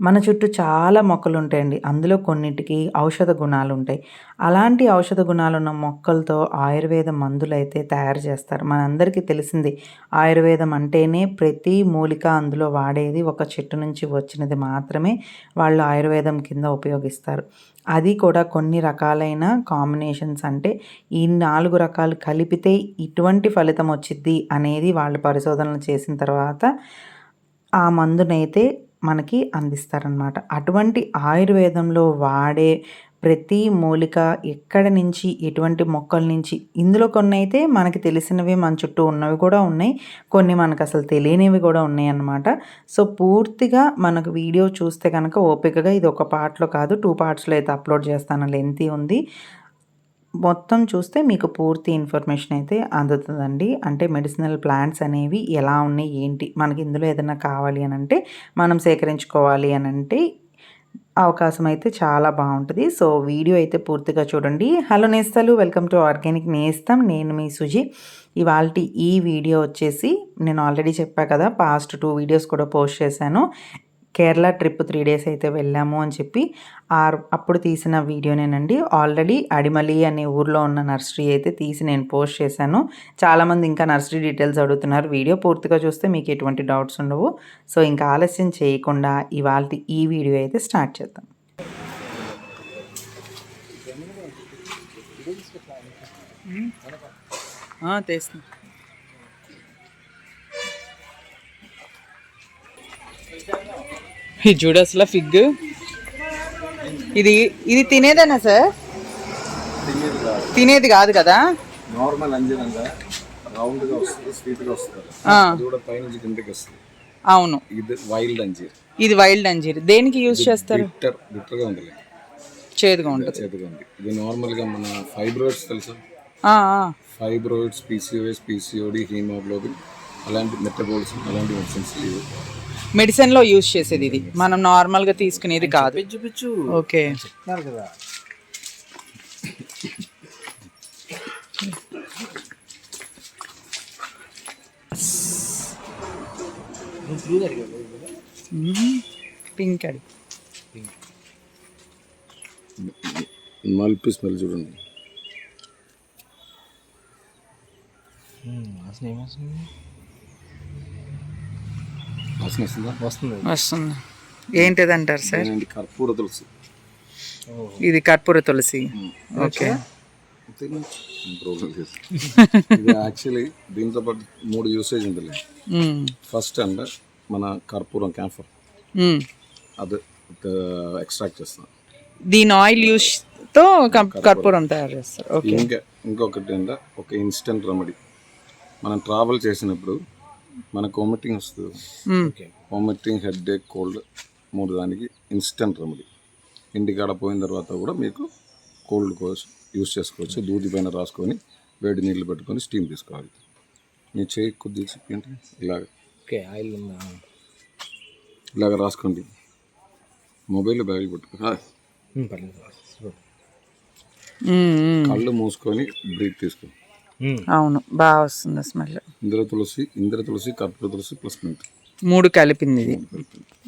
మన చుట్టూ చాలా మొక్కలు ఉంటాయండి అందులో కొన్నిటికి ఔషధ గుణాలు ఉంటాయి అలాంటి ఔషధ గుణాలు ఉన్న మొక్కలతో ఆయుర్వేద మందులు అయితే తయారు చేస్తారు. మనందరికీ తెలిసింది ఆయుర్వేదం అంటేనే ప్రతి మూలిక అందులో వాడేది ఒక చెట్టు నుంచి వచ్చినది మాత్రమే వాళ్ళు ఆయుర్వేదం కింద ఉపయోగిస్తారు. అది కూడా కొన్ని రకాలైన కాంబినేషన్స్ అంటే ఈ నాలుగు రకాలు కలిపితే ఇటువంటి ఫలితం వచ్చిద్ది అనేది వాళ్ళు పరిశోధనలు చేసిన తర్వాత ఆ మందునైతే మనకి అందిస్తారనమాట అటువంటి ఆయుర్వేదంలో వాడే ప్రతి మూలిక ఎక్కడ నుంచి ఎటువంటి మొక్కల నుంచి ఇందులో కొన్ని అయితే మనకి తెలిసినవి మన చుట్టూ ఉన్నవి కూడా ఉన్నాయి. కొన్ని మనకు అసలు తెలియనివి కూడా ఉన్నాయి అన్నమాట సో పూర్తిగా మనకు వీడియో చూస్తే కనుక ఓపికగా ఇది ఒక పార్ట్లో కాదు టూ పార్ట్స్లో అయితే అప్లోడ్ చేస్తాను లెంతీ ఉంది. మొత్తం చూస్తే మీకు పూర్తి ఇన్ఫర్మేషన్ అయితే అందుతుందండి. అంటే మెడిసినల్ ప్లాంట్స్ అనేవి ఎలా ఉన్నాయి ఏంటి మనకి ఇందులో ఏదైనా కావాలి అని అంటే మనం సేకరించుకోవాలి అని అంటే అవకాశం అయితే చాలా బాగుంటుంది. సో వీడియో అయితే పూర్తిగా చూడండి. హలో నేస్తాలు వెల్కమ్ టు ఆర్గానిక్ నేస్తాం. నేను మీ సుజి. ఇవాళ ఈ వీడియో వచ్చేసి నేను ఆల్రెడీ చెప్పా కదా పాస్ట్ టూ వీడియోస్ కూడా పోస్ట్ చేశాను. కేరళ ట్రిప్ త్రీ డేస్ అయితే వెళ్ళాము అని చెప్పి ఆ అప్పుడు తీసిన వీడియోనేనండి. ఆల్రెడీ అడిమలి అనే ఊర్లో ఉన్న నర్సరీ అయితే తీసి నేను పోస్ట్ చేశాను. చాలామంది ఇంకా నర్సరీ డీటెయిల్స్ అడుగుతున్నారు. వీడియో పూర్తిగా చూస్తే మీకు ఎటువంటి డౌట్స్ ఉండవు. సో ఇంకా ఆలస్యం చేయకుండా ఇవాళ ఈ వీడియో అయితే స్టార్ట్ చేద్దాం. తెస్తా ఈ చూడు అసలు ఫిగ్. ఇది ఇది తినేదేనా సార్? తినేది కాదు. కదా నార్మల్ అంజనంగా రౌండ్గా వస్తుంది స్వీట్గా వస్తుంది. ఆ, అది కూడా కిందకి వస్తుంది. అవును. ఇది వైల్డ్ అంజీర్. ఇది వైల్డ్ అంజీర్. దేనికి యూజ్ చేస్తారు? బిట్టర్ బిట్టర్గా ఉంది చేదుగా ఉంటుంది. చేతిగా ఉంది. ఇది నార్మల్గా మన ఫైబ్రాయిడ్స్ తెలుసా? పీసీఓఎస్ పీసీఓడి హీమోగ్లోబిన్ అలాంటి మెటబాలిజం అలాంటి మెడిసిన్స్ లేవు. మెడిసిన్లో యూజ్ చేసేది ఇది. మనం నార్మల్గా తీసుకునేది కాదు. చూపించు ఓకే. కదా. పింక్ అది. మల్పి స్మెల్ చూడండి. వాసన వస్తుందా. వస్తుంది? ఏంటిది అంటారు సార్? కర్పూర తులసి. ఇది కర్పూర తులసి. ఓకే. యాక్చువల్లీ దీంతో పాటు మూడు యూసేజ్ ఉంటుంది. ఫస్ట్ అండ్ మన కర్పూరం క్యాంఫర్. అది ఎక్స్ట్రాక్ట్ చేస్తాం. దీని ఆయిల్ యూస్తో కర్పూరం. తయారు చేస్తారు. ఓకే. ఇంకా ఇంకొకటి అంటే ఒక ఇన్స్టెంట్ రెమెడీ మనం ట్రావెల్ చేసినప్పుడు మనకు వామిటింగ్ వస్తుంది. వామిటింగ్ హెడ్ ఏక్ కోల్డ్ మూడు దానికి ఇన్స్టెంట్ రెమెడీ ఇంటికాడ పోయిన తర్వాత కూడా మీకు కోల్డ్ కోసం యూస్ చేసుకోవచ్చు. దూది పైన రాసుకొని వేడి నీళ్ళు పెట్టుకొని స్టీమ్ తీసుకోవాలి. మీ చేయి కొద్దిగా చెప్పండి ఇలాగ. ఓకే ఆయిల్ ఇలాగ రాసుకోండి. మొబైల్ బ్యాగ్ పెట్టుకో పర్లేదు. మ్మ్, మ్మ్. కళ్ళు మూసుకొని బ్రీత్ తీసుకో. ఉమ్, అవును బాగా వస్తుంది స్మెల్. ఇంద్ర తులసి ఇంద్ర తులసి కర్పూర తులసి ప్లస్ మింట్ మూడు కలిపింది ఇది.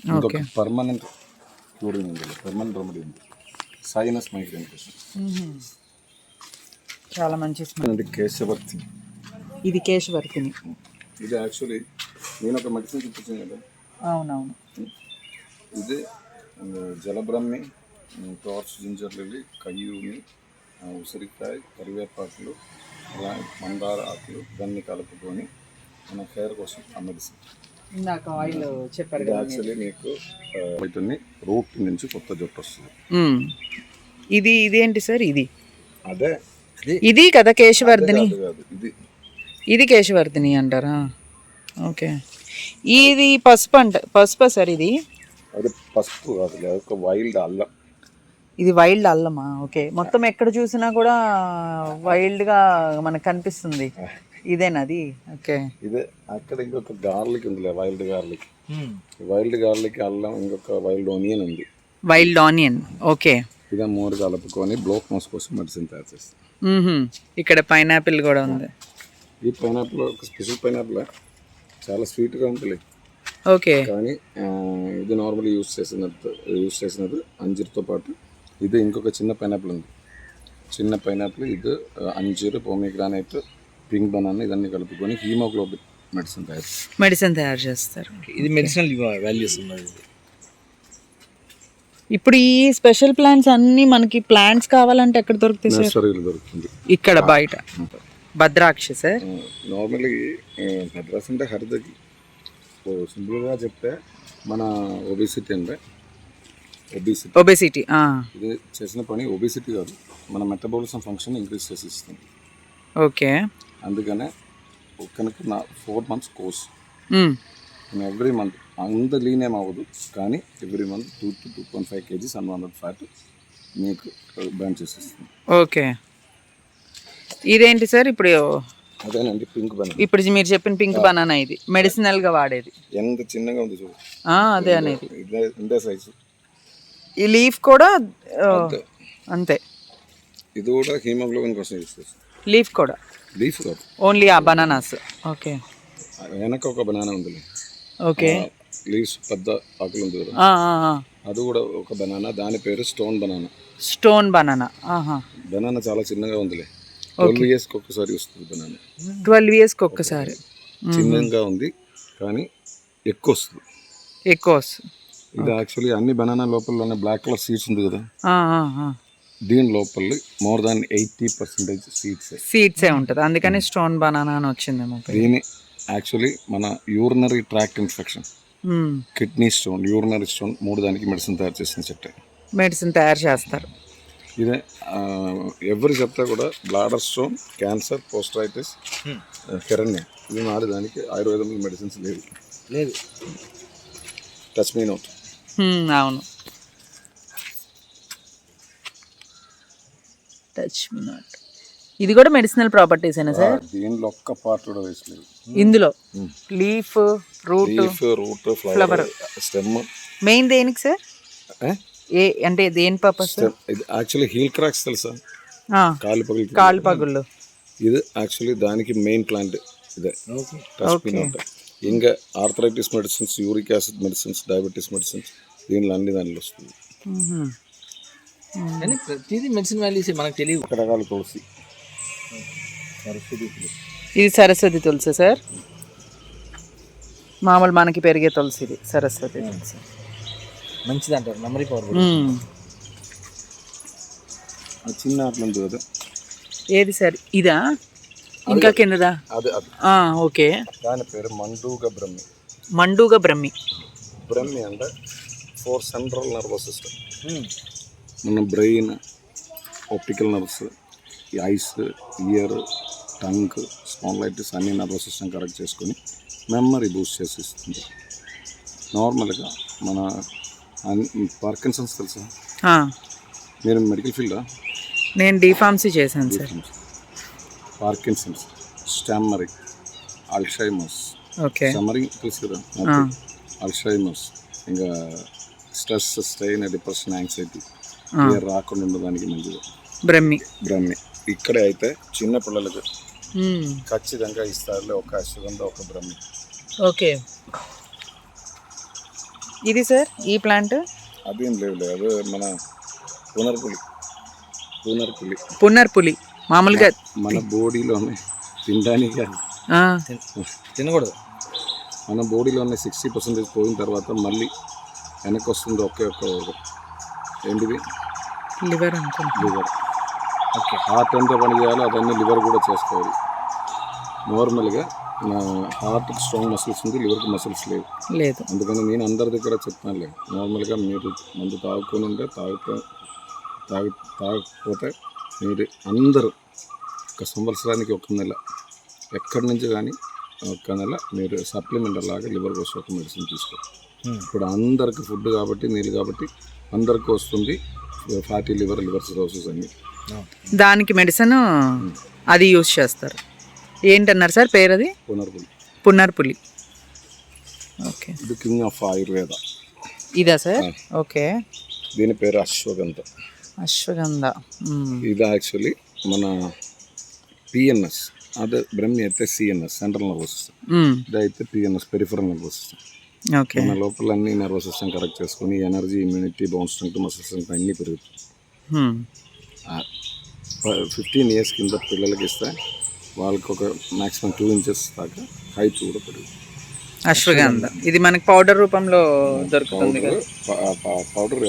ఇంకొక పర్మనెంట్ క్యూరింగ్ ఉంది పర్మనెంట్ రెమెడీ ఉంది. సైనస్ మైగ్రేన్ కోసం చాలా మంచి స్మెల్ అంటే కేశవర్తి ఇది కేశవర్తిని. ఇది యాక్చువల్లీ నేను ఒక మెడిసిన్ చూపించాను కదా. అవునవును. ఇది జలబ్రహ్మి టార్చ్ జింజర్ లిల్లీ కయ్యూని ఉసిరికాయ కరివేపాకులు అలా మందార ఆకులు దాన్ని కలుపుకొని మన హెయిర్ కోసం ఆ మెడిసిన్ ఇందాక ఆయిల్ చెప్పారు ఇది యాక్చువల్లీ మీకు వీటిని రూట్ నుంచి కొత్త జుట్టు వస్తుంది. ఇది ఇదేంటి సార్ ఇది? అదే ఇది కదా కేశవర్ధిని. కాదు ఇది. ఇది కేశవర్ధిని అంటారా? ఓకే. ఇది పసుపు అంట పసుపు సార్ ఇది? అది పసుపు కాదు ఒక వైల్డ్ అల్లం. ఇది వైల్డ్ అల్లమా? ఓకే. మొత్తం ఎక్కడ చూసినా కూడా వైల్డ్గా మనకు కనిపిస్తుంది. ఇదేనది ఓకే. ఇదే. అక్కడ ఇంకొక గార్లిక్ ఉందిలే వైల్డ్ గార్లిక్. వైల్డ్ గార్లిక్ అల్లం ఇంకొక వైల్డ్ ఆనియన్ ఉంది. Wild onion. ఓకే. ఇదే మూడు కలుపుకొని బ్లోక్ మోస్ కోసం మెడిసిన్ తయారు చేస్తాం. మ్మ్హ్మ్. ఇక్కడ పైనాపిల్ కూడా ఉంది. ఈ పైనాపిల్ ఒక స్పెషల్ పైనాపిల్. చాలా స్వీట్గా ఉంటుంది ఓకే. కానీ ఇది నార్మల్ యూస్ చేసినట్టు యూస్ చేసినది అంజీర్తో పాటు ఇది ఇంకొక చిన్న పైనాపిల్ ఉంది. చిన్న పైనాపిల్ ఇది అంజీర్ పోమిగ్రానైట్ పింక్ బనానా ఇదన్నీ కలుపుకొని హీమోగ్లోబిన్ మెడిసిన్ తయారు మెడిసిన్ తయారు చేస్తారు. ఇది మెడిసినల్ వాల్యూస్ ఉన్నది. ఇప్పుడు ఈ స్పెషల్ ప్లాంట్స్ అన్ని మనకి ప్లాంట్స్ కావాలంటే ఎక్కడ దొరుకుతాయి సార్? నర్సరీలు దొరుకుతుంది. ఇక్కడ బయట. భద్రాక్షి సార్. నార్మల్లీ మద్రాస్ అంటే హరితకి సింపుల్గా చెప్తే మన ఒబిసిటీ అంటే ఒబిసిటీ ఒబెసిటీ ఇది చేసిన పని ఒబిసిటీ కాదు. మన మెటబాలిజం ఫంక్షన్ ఇంక్రీజ్ చేసి ఇస్తుంది ఓకే. అందుకనే కనుక నా four months course. Every month అంత లీన్ ఏం అవ్వదు కానీ every month two to two point five kgs an hundred fat మీకు బ్యాన్ చేసేస్తుంది. ఓకే. ఇదేంటి సార్ ఇప్పుడు? అదేనండి పింక్ బనానా ఇప్పుడు మీరు చెప్పిన పింక్ బనానా ఇది. మెడిసినల్గా వాడేది. ఎంత చిన్నగా ఉంది చూడు. అదే అనేది. ఇదే సైజు ఈ లీఫ్ కూడా అంతే. ఇది కూడా హీమోగ్లోబిన్ కోసం యూస్ చేస్తాం లీఫ్ కూడా. లీఫ్ కాదు. ఓన్లీ ఆ బనానాస్. ఓకే. వెనక ఒక బనానా ఉంది. ఓకే. లీవ్స్ పెద్ద ఆకులు ఉంది. అది కూడా ఒక బనానా. దాని పేరు స్టోన్ బనానా. Stone banana. ఆహా. బనానా చాలా చిన్నగా ఉందిలే. ట్వెల్వ్ ఇయర్స్కి ఒక్కసారి వస్తుంది బనానా. ట్వెల్వ్ ఇయర్స్కి ఒక్కసారి. చిన్నగా ఉంది కానీ ఎక్కువ వస్తుంది. ఎక్కువ వస్తుంది. ఇది యాక్చువల్లీ అన్ని బనానా లోపలనే బ్లాక్ కలర్ సీడ్స్ ఉంది కదా. ఆ, ఆ, ఆ. దీని లోపల more than eighty percentage seeds సీడ్సే ఉంటుంది. అందుకని స్టోన్ బనానా అని వచ్చిందేమో. దీని యాక్చువల్లీ మన urinary tract infection. Kidney stone urinary stone మూడు దానికి మెడిసిన్ తయారు చేసిన చెట్టే. మెడిసిన్ తయారు చేస్తారు. ఇదే ఎవరు చెప్తా కూడా బ్లాడర్ స్టోన్ క్యాన్సర్ పోస్ట్రైటిస్ హిరణ్య ఇది నాలుగు దానికి ఆయుర్వేదంలో మెడిసిన్స్ లేవు. లేదు. టచ్ మీ నోట్ అవును. టచ్ మీ నాట్ ఇది కూడా మెడిసినల్ ప్రాపర్టీస్ అయినా సార్? దీనిలో ఒక్క పార్ట్ కూడా వేస్ట్ లేదు ఇందులో? Leaf root leaf root flower stem main దేనికి సార్? ఏ? అంటే దేని పర్పస్ ఇది యాక్చువల్లీ హీల్ క్రాక్స్ తెలుసా? కాలు పగిలి కాళ్ళు పగుళ్ళు. ఇది యాక్చువల్లీ దానికి మెయిన్ ప్లాంట్ ఇదే. ఓకే. టచ్ మీ నోట్ ఇంకా arthritis medicines uric acid medicines diabetes medicines దీనిలో అన్ని దానిలో వస్తుంది. కానీ ప్రతిదీ మెడిసిన్ వాల్యూస్ మనకు తెలియదు. రకరకాల తులసి. ఇది సరస్వతి తులసి సార్. మామూలు మనకి పెరిగే తులసి ఇది సరస్వతి తులసి. మంచిది అంటారు మెమరీ పవర్ చిన్న ఉంది కదా. ఏది సార్? ఇదా? ఇంకా కిందదా? అదే అది. ఆ, ఓకే. దాని పేరు మండూగ బ్రహ్మి. మండుగ బ్రహ్మి. బ్రహ్మి అంటే ఫోర్ సెంట్రల్ నర్వస్ సిస్టమ్. మన బ్రెయిన్ ఆప్టికల్ నర్వ్స్ ఈ ఐస్ ఇయర్ టంగ్ స్పాన్లైటిస్ అన్ని నర్వస్ సిస్టమ్ కరెక్ట్ చేసుకొని మెమరీ బూస్ట్ చేసి ఇస్తుంది. నార్మల్గా మన పార్కిన్సన్స్ తెలుసా? మీరు మెడికల్ ఫీల్డా? నేను డిఫార్మసీ చేశాను sir. Parkinson's stammering Alzheimer's okay. Stammering తెలుసు కదా? ఆ. అల్షైమర్స్ ఇంకా స్ట్రెస్ స్ట్రెయిన్ డిప్రెషన్ యాంగ్జైటీ రాకుండా ఉండడానికి మంచిది. బ్రహ్మి. బ్రహ్మి. ఇక్కడే అయితే చిన్న పిల్లలకు. ఖచ్చితంగా ఇస్తారులే ఒక అశ్వగంధ ఒక బ్రహ్మి. ఓకే. ఇది సార్ ఈ ప్లాంట్? అదేం లేదు అదే మన పునర్పులి. పునర్పులి. పున్నర్పులి మామూలుగా మన బాడీలోనే తినడానికి తినకూడదు. మన బాడీలోనే సిక్స్టీ పర్సెంటేజ్ పోయిన తర్వాత మళ్ళీ వెనక్కి వస్తుంది ఒకే ఒక్క. ఏంటిది? లివర్ అనుకుంటా. Liver okay. హార్ట్ ఎంత పని చేయాలో అదన్నీ లివర్ కూడా చేసుకోవాలి. నార్మల్గా నా హార్ట్కి స్ట్రాంగ్ మసిల్స్ ఉంది లివర్కి మసిల్స్ లేవు. లేదు. అందుకని నేను అందరి దగ్గర చెప్తానులే నార్మల్గా మీరు మందు తాగుకొని ఉంటే తాగుతా తాగు తాగకపోతే మీరు అందరూ ఒక సంవత్సరానికి ఒక నెల ఎక్కడి నుంచి కానీ ఒక నెల మీరు సప్లిమెంట్ లాగా లివర్ కోసం ఒక మెడిసిన్ తీసుకో Hmm. ఇప్పుడు అందరికి ఫుడ్ కాబట్టి నీళ్ళు కాబట్టి అందరికీ వస్తుంది ఫ్యాటీ లివర్ లివర్ సిరోసిస్ అన్ని. దానికి మెడిసిన్ అది యూస్ చేస్తారు. ఏంటన్నారు సార్ పేరు అది పునర్పులి. పున్నర్పులి ఓకే. ఇది కింగ్ ఆఫ్ ఆయుర్వేద. ఇదా సార్? ఓకే. దీని పేరు అశ్వగంధ. అశ్వగంధ. ఇది యాక్చువల్లీ మన పిఎన్ఎస్ అదే బ్రహ్మి అయితే సిఎన్ఎస్ సెంట్రల్ నర్వస్ సిస్టమ్ మ్మ్. ఇది అయితే పిఎన్ఎస్ పెరిఫరల్ నర్వస్ సిస్టమ్ మన లోపల అన్ని నర్వస్ సిస్టమ్ కరెక్ట్ చేసుకొని energy immunity bounce strength muscle strength అన్నీ పెరుగుతుంది హ్మ్. ఫిఫ్టీన్ ఇయర్స్ కింద పిల్లలకి ఇస్తే వాళ్ళకి ఒక మాక్సిమం టూ ఇంచెస్ దాకా హైట్ కూడా పెరుగుతుంది. అశ్వగంధ. ఇది మనకి పౌడర్ రూపంలో దొరుకుతుంది పౌడర్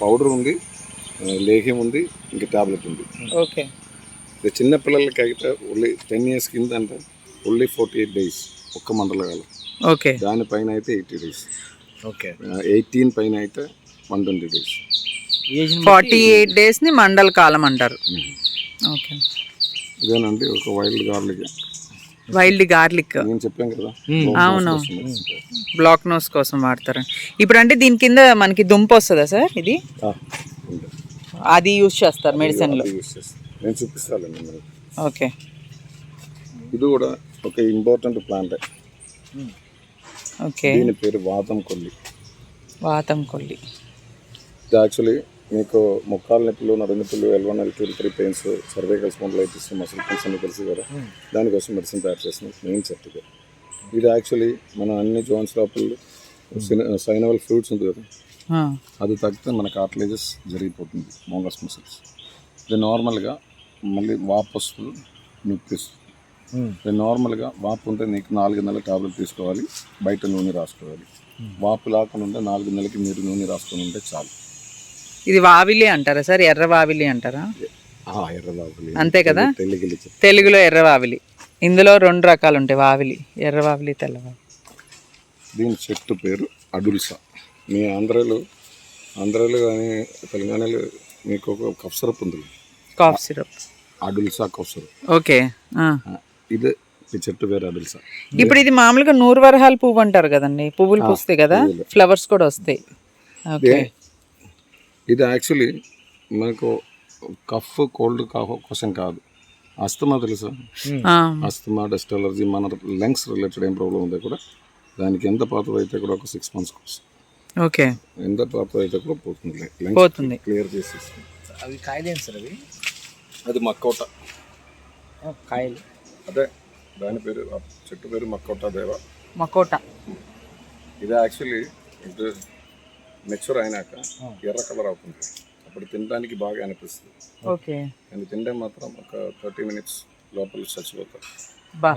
పౌడర్ ఉంది లేహ్యం ఉంది ఇంకా టాబ్లెట్ ఉంది. ఓకే. చిన్న పిల్లలకి అయితే ఓన్లీ టెన్ ఇయర్స్ కింద అంటే ఓన్లీ ఫార్టీ ఎయిట్ డేస్ ఒక్క మండలకాలం ఓకే. దానిపైన అయితే ఎయిటీ డేస్. ఓకే. ఎయిటీన్ పైన అయితే one twenty days. Forty eight డేస్ని మండల కాలం అంటారు. ఓకే. ఇదేనండి ఒక వైల్డ్ గార్లిక్. Wild garlic. నేను చెప్పాను కదా. అవును. బ్లాక్ నోస్ కోసం వాడతారు ఇప్పుడు అంటే దీని కింద మనకి దుంప వస్తుందా సార్ ఇది. అది యూజ్ చేస్తారు మెడిసిన్లో అది యూస్ చేస్తాను నేను చూపిస్తానండి మీకు. ఓకే. ఇది కూడా ఒక ఇంపార్టెంట్ ప్లాంట్. ఓకే. దీని పేరు వాతం కొల్లి వాతం కొల్లి ఇది యాక్చువల్లీ మీకు మొక్కాల నొప్పులు నడు నొప్పులు L one L two three pains cervical spondylitis muscle pains అన్ని తెలుసు కదా. దానికోసం మెడిసిన్ తయారు చేసిన మెయిన్ చెట్టుగా ఇది. యాక్చువల్లీ మన అన్ని జాయింట్స్ లోపల సైనవల్ ఫ్రూట్స్ ఉంది కదా. అది తగ్గితే మన కార్టిలేజెస్ జరిగిపోతుంది మోంగస్ మసిల్స్ ఇది నార్మల్గా మళ్ళీ వాపు వస్తుంది నొప్పి వస్తుంది ఇది నార్మల్గా వాపు ఉంటే నీకు నాలుగు నెలల టాబ్లెట్ తీసుకోవాలి బయట నూనె రాసుకోవాలి. వాపు లేకుండా ఉంటే నాలుగు నెలలకి మీరు నూనె రాసుకొని ఉంటే చాలు. ఇది వావిలి అంటారా సార్? ఎర్ర వావిలి అంటారా? ఎర్ర అంతే కదా? తెలుగులో ఎర్ర వావిలి. ఇందులో రెండు రకాలు ఉంటాయి వావిలి. ఎర్ర వావిలి తెల్ల వావిలి. దీని చెట్టు పేరు అడుల్సా. మీ ఆంధ్రలో ఆంధ్రలో కానీ తెలంగాణలో మీకు ఒక కఫ్ సిరప్ ఉంది cough syrup. Adulsa cough syrup. Okay. ఇదే చెట్టు పేరు అడుల్సా ఇప్పుడు ఇది మామూలుగా నూరు వరహాలు పువ్వు అంటారు కదండి. పువ్వులు పూస్తాయి కదా? ఫ్లవర్స్ కూడా వస్తాయి. ఓకే ఇది యాక్చువల్లీ మనకు కఫ్ కోల్డ్ కోసం కాదు. అస్తమా తెలుసా? ఆ, అస్తమా డస్ట్ అలర్జీ మన లంగ్స్ రిలేటెడ్ ఏం ప్రాబ్లం ఉందో కూడా దానికి ఎంత పాత అయితే కూడా ఒక సిక్స్ మంత్స్ కోసం ఓకే ఎంత పాత అయితే కూడా పోతుంది. లంగ్స్ పోతుంది. క్లియర్ చేసేస్తుంది అవి కాయలేం సార్ అవి? అది మక్కోట. కాయలు. అదే దాని పేరు ఆ చెట్టు పేరు మక్కోట దేవ. మకోట ఇది యాక్చువల్లీ ఇది మెచ్యూర్ అయినాక ఎర్ర కలర్ అవుతుంది. అప్పుడు తినడానికి బాగా అనిపిస్తుంది. ఓకే. కానీ తింటే మాత్రం ఒక థర్టీ మినిట్స్ లోపల చచ్చిపోతారు బా.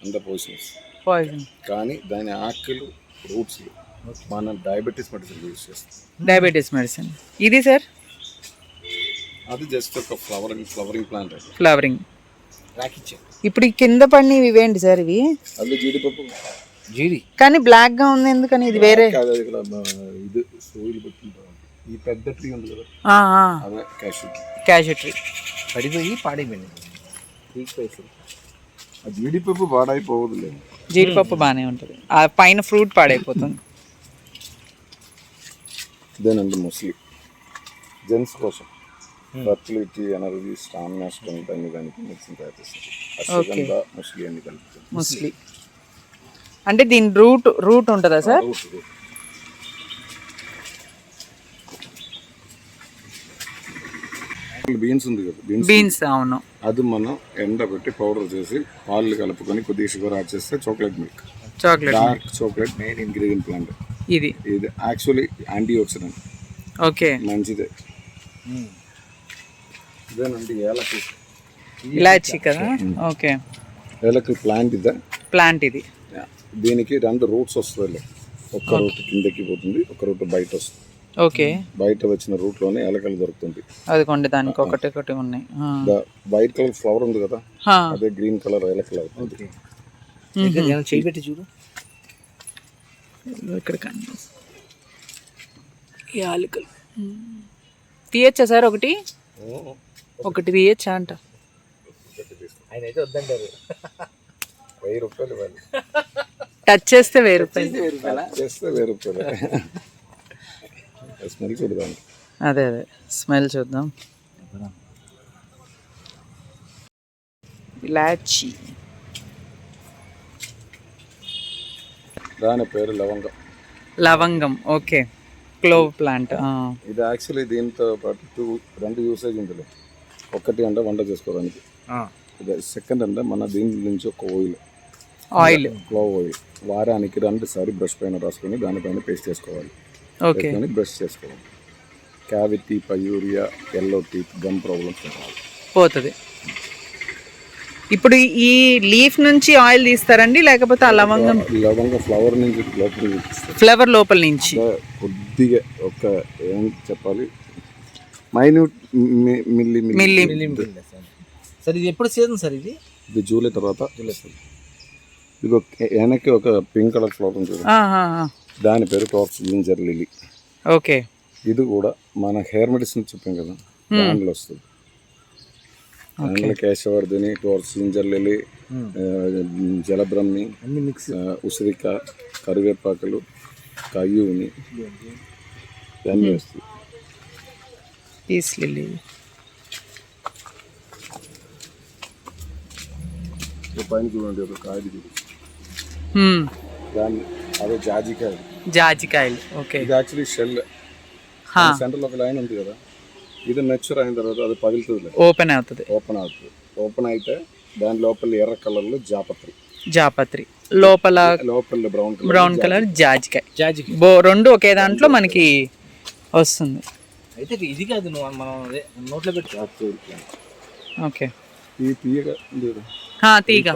అంత పొజిషన్స్ పాయిజన్ కానీ దాని ఆకులు రూట్స్ మనం డయాబెటీస్ మెడిసిన్ యూజ్ చేస్తాం. డయాబెటీస్ మెడిసిన్ ఇది సార్ అది జస్ట్ ఒక ఫ్లవరింగ్ ఫ్లవరింగ్ ప్లాంట్ ఫ్లవరింగ్ రాకిచ్చే ఇప్పుడు ఈ కింద పడినవి ఇవేంటి సార్ ఇవి? అది జీడిపప్పు. జీడి? కానీ బ్లాక్గా ఉంది ఎందుకని? ఇది వేరే. ఇది సోయిల్ ఈ పెద్ద ట్రీ ఉంది కదా. అదే క్యాషూ క్యాషు ట్రీ పడిపోయి పాడైపోయింది. ఆ జీడిపప్పు పాడైపోవదులే. జీడిపప్పు బాగానే ఉంటుంది. ఆ పైన ఫ్రూట్ పాడైపోతుంది. ఇదేనండి మోస్ట్లీ జెంట్స్ కోసం. ఫర్టిలిటీ ఎనర్జీ స్టామినా స్ట్రెంత్ అన్ని దానికి చేస్తుంది. అశ్వగంధ మోస్ట్లీ అన్ని కలుపుతుంది మోస్ట్లీ అంటే దీని రూట్ రూట్ ఉంటుందా సార్? బీన్స్ ఉంది కదా బీన్స్. బీన్స్ అవును. అది మనం ఎండబెట్టి పౌడర్ చేసి పాలు కలుపుకొని కొద్దిగా షుగర్ యాడ్ చేస్తే chocolate milk. Chocolate dark chocolate main ingredient plant. ఇది. ఇది యాక్చువల్లీ యాంటీ ఆక్సిడెంట్ ఓకే మంచిదే ఇదేనండి ఏలకి. ఇలాచి కదా? ఓకే. ఏలకి ప్లాంట్ ఇదే. ప్లాంట్ ఇది. దీనికి రెండు రూట్స్ వస్తుంది ఒక రూట్ కిందకి పోతుంది ఒక రూట్ బయట వస్తుంది. ఓకే. బయట వచ్చిన రూట్లోనే ఏలకలు దొరుకుతుంది. అదిగోండి దానికి ఒకటి ఒకటి ఉన్నాయి. ఆ. వైట్ కలర్ ఫ్లవర్ ఉంది కదా. అదే గ్రీన్ కలర్ ఏలకలు అవుతుంది. ఏమైనా చేయి పెట్టి చూడు ఇక్కడ కనిపిస్తుంది యాలకులు. తీయచ్చా సార్ ఒకటి? ఒకటి తీయచ్చా అంట. ఆయన అయితే వద్దంటారు. వెయ్యి రూపాయలు ఇవ్వాలి. టచ్ చేస్తే వెయ్యి రూపాయలు. చేస్తే వెయ్యి రూపాయలు? స్మెల్ చూడదానికి అదే అదే. స్మెల్ చూద్దాం. ఇలాచి. దాని పేరు లవంగం. లవంగం ఓకే. క్లోవ్ ప్లాంట్ ఇది యాక్చువల్లీ దీంతో పాటు టూ రెండు యూసేజ్ ఉంటుంది ఒకటి అంటే వంట చేసుకోవడానికి. సెకండ్ అంటే మన దీని నుంచి ఒక ఆయిల్ ఆయిల్ క్లోవ్ ఆయిల్ వారానికి రెండు సారి బ్రష్ పైన రాసుకొని దానిపైన పేస్ట్ చేసుకోవాలి. ఓకే బ్రష్ చేసుకోవాలి. Cavity pyorrhoea yellow teeth gum problems పోతుంది. ఇప్పుడు ఈ లీఫ్ నుంచి ఆయిల్ తీస్తారండి లేకపోతే ఆ లవంగం? లవంగ ఫ్లవర్ నుంచి లోపల ఫ్లేవర్ లోపల నుంచి. కొద్దిగా ఒక ఏం చెప్పాలి? Minute milli milli. సార్ ఇది ఎప్పుడు సీజన్ సార్ ఇది? ఇది జూలై తర్వాత. ఇది వెనక్కి ఒక పింక్ కలర్ ఫ్లవర్ ఉంటుంది ఆ, ఆ, ఆ. దాని పేరు టాప్స్ జింజర్ లిలీ ఓకే. ఇది కూడా మన హెయిర్ మెడిసిన్ చెప్పాం కదా దాంట్లో వస్తుంది. దాంట్లో కేశవర్ధిని టోర్స్ జింజర్ లిలీ జలబ్రహ్మి ఉసిరిక కరివేపాకులు కయ్యూని ఇవన్నీ వస్తాయి. Peace lily. అదే జాజికాయ జాజికాయలు ఓకే. ఇది యాక్చువల్లీ షెల్ ఒక లైన్ ఉంది కదా ఇది మెచ్యూర్ అయిన తర్వాత అది పగులుతుంది ఓపెన్ అవుతుంది. ఓపెన్ అవుతుంది. ఓపెన్ అయితే దాని లోపల ఎర్ర కలర్లో జాపత్రి. జాపత్రి. లోపల లోపల బ్రౌన్ కలర్ బ్రౌన్ కలర్ జాజికాయ. జాజికి బో రెండు ఒకే దాంట్లో మనకి వస్తుంది. అయితే ఇది కాదు నువ్వు మనం అదే నోట్లో పెట్టు ఓకే. తీయగా ఉంది కదా, హా, తీగ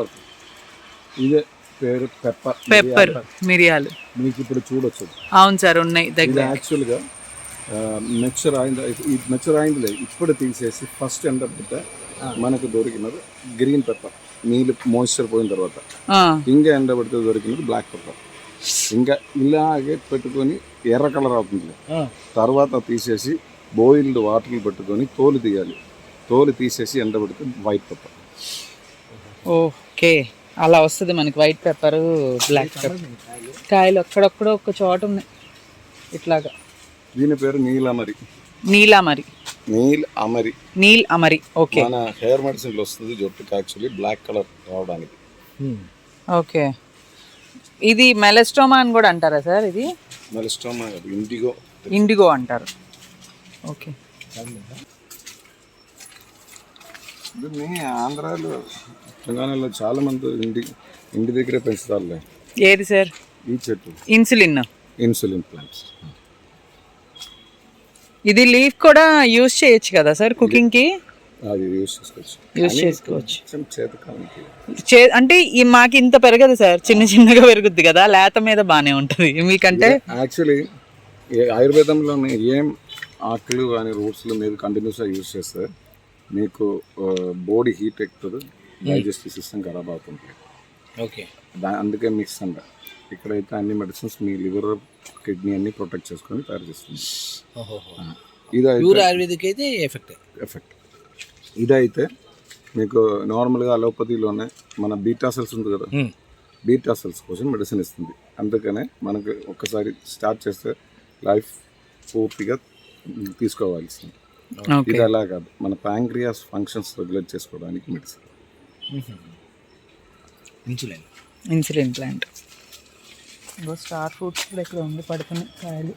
ఇదే పేరు పెప్పర్. పెప్పర్ మిరియాలు. మీకు ఇప్పుడు చూడొచ్చు. అవును సార్ ఉన్నాయి ఇది దగ్గర. యాక్చువల్గా మెచ్చర్ అయింది ఈ మెచ్చర్ అయిందిలే ఇప్పుడు తీసేసి ఫస్ట్ ఎండ పెడితే మనకు దొరికినది గ్రీన్ పెప్పర్ నీళ్ళు మాయిశ్చర్ పోయిన తర్వాత. ఆ, ఇంకా ఎండ పెడితే దొరికినది బ్లాక్ పెప్పర్ ఇంకా ఇలాగే పెట్టుకొని ఎర్ర కలర్ అవుతుంది తర్వాత తీసేసి బాయిల్డ్ వాటర్లు పెట్టుకొని తోలు తీయాలి. తోలు తీసేసి ఎండ పెడితే వైట్ పెప్పర్ ఓకే. అలా వస్తుంది మనకి వైట్ పెప్పర్ బ్లాక్ పెప్పర్ కాయలు అక్కడక్కడ ఒక చోట ఉన్నాయి. ఇట్లాగా. దీని పేరు నీలమరి. నీలామరి. నీల్ అమరి. నీల్ అమరి. ఓకే. మన హెయిర్ మెడిసిన్లో వస్తుంది జుట్టుకి యాక్చువల్లీ బ్లాక్ కలర్ రావడానికి. ఓకే. ఇది మెలస్టోమా అని కూడా అంటారా సార్ ఇది? Melastoma indigo. ఇండిగో అంటారు. ఓకే. దీన్ని ఆంధ్రాలో తెలంగాణలో చాలా మంది ఇంటి ఇంటి దగ్గరే పెంచుతారులే. ఏది సార్? ఈ చెట్టు. ఇన్సులిన్. Insulin plants. ఇది లీఫ్ కూడా యూజ్ చేయొచ్చు కదా సార్ కుకింగ్కి అది యూస్ చేసుకోవచ్చు. యూజ్ చేసుకోవచ్చు. చే అంటే ఈ మాకు ఇంత పెరగదు సార్. చిన్న చిన్నగా పెరుగుద్ది కదా. లేత మీద బాగానే ఉంటుంది. మీకంటే? యాక్చువల్లీ ఆయుర్వేదంలోనే ఏం ఆకులు కానీ రూట్స్లో మీరు కంటిన్యూస్గా యూస్ చేస్తే మీకు బాడీ హీట్ ఎక్కుతుంది డైజెస్టివ్ సిస్టమ్ ఖరాబ్ అవుతుంది ఓకే. దా అందుకే మిక్స్ అంట. ఇక్కడైతే అన్ని మెడిసిన్స్ మీ లివర్ కిడ్నీ అన్ని ప్రొటెక్ట్ చేసుకొని తయారు చేస్తుంది. ఆయుర్వేదిక్ అయితే ఎఫెక్ట్ ఎఫెక్ట్ ఇదైతే మీకు నార్మల్గా అలోపతిలోనే మన బీటా సెల్స్ ఉంది కదా బీటా సెల్స్ కోసం మెడిసిన్ ఇస్తుంది. అందుకనే మనకు ఒక్కసారి స్టార్ట్ చేస్తే లైఫ్ పూర్తిగా తీసుకోవాల్సింది. ఇది అలా కాదు. మన ప్యాంక్రియాస్ ఫంక్షన్స్ రెగ్యులేట్ చేసుకోవడానికి medicine insulin. Insulin plant. Star fruits కూడా ఇక్కడ ఉండి పడుతున్నాయి కాయలు.